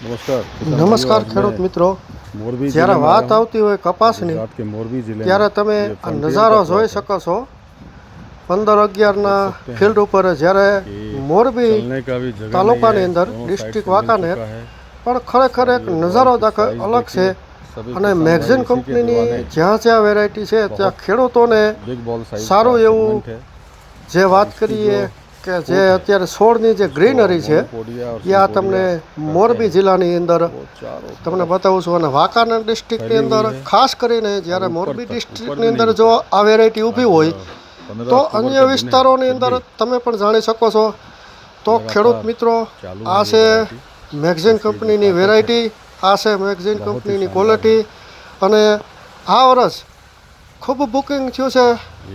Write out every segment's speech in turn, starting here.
નમસ્કાર. નમસ્કાર ખેડૂત મિત્રો. જ્યારે વાત આવતી હોય કપાસની ત્યારે તમે આ નજારો જોઈ શકો છો. પંદર અગિયારના ફિલ્ડ ઉપર જ્યારે મોરબી તાલુકાની અંદર ડિસ્ટ્રિક્ટ વાંકાનેર પણ ખરેખર એક નજારો દાખલ અલગ છે. અને મેગઝીન કંપનીની જ્યાં જ્યાં વેરાયટી છે ત્યાં ખેડૂતોને સારું એવું જે વાત કરીએ કે જે અત્યારે છોડની જે ગ્રીનરી છે એ આ તમને મોરબી જિલ્લાની અંદર તમને બતાવું છું. અને વાંકાનેર ડિસ્ટ્રિક્ટની અંદર ખાસ કરીને જ્યારે મોરબી ડિસ્ટ્રિક્ટની અંદર જો આ વેરાયટી ઊભી હોય તો અન્ય વિસ્તારોની અંદર તમે પણ જાણી શકો છો. તો ખેડૂત મિત્રો આ છે મેગઝીન કંપનીની વેરાયટી આ છે મેગઝીન કંપનીની ક્વોલિટી અને આ વર્ષ ખૂબ બુકિંગ થયું છે.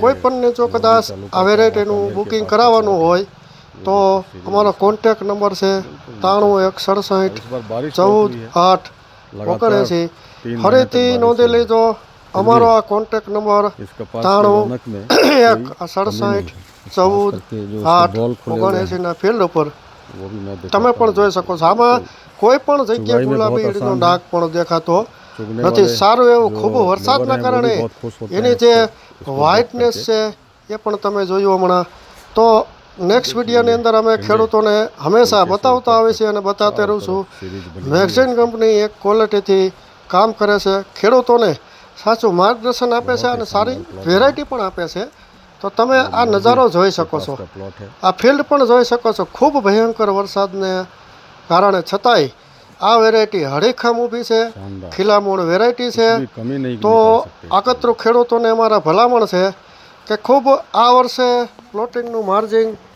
કોઈ પણને જો કદાચ આ વેરાયટીનું બુકિંગ કરાવવાનું હોય તો અમારો કોન્ટેક નંબર છે ત્રાણું એક સડસઠ ચૌદ આઠ ઓગણએંસી. ફરીથી નોંધી લેજો અમારો આ કોન્ટેક નંબર ત્રાણું એક સડસઠ ચૌદ આઠ ઓગણએંસીના ફિલ્ડ ઉપર. તમે પણ જોઈ શકો છો. આમાં કોઈ પણ જગ્યાએ ગુલાબી ઈડનો ડાઘ પણ દેખાતો. નથી સારું એવું ખૂબ વરસાદના કારણે એની જે વ્હાઇટનેસ છે. એ પણ તમે જોયું હમણાં. તો નેક્સ્ટ વિડીયોની અંદર અમે ખેડૂતોને હંમેશા બતાવતા આવે છે અને બતાવતે રહું છું. મેગઝીન કંપની એક ક્વોલિટીથી કામ કરે છે. ખેડૂતોને સાચું માર્ગદર્શન આપે છે અને સારી વેરાયટી પણ આપે છે. તો તમે આ નજારો જોઈ શકો છો. આ ફિલ્ડ પણ જોઈ શકો છો. ખૂબ ભયંકર વરસાદને કારણે. છતાંય આ વેરાયટી હળીખમ ઊભી છે ખીલામૂળ વેરાયટી છે. તો આકતરૂ ખેડૂતોને અમારા ભલામણ છે કે ખૂબ આ વર્ષે પ્લોટિંગનું માર્જિન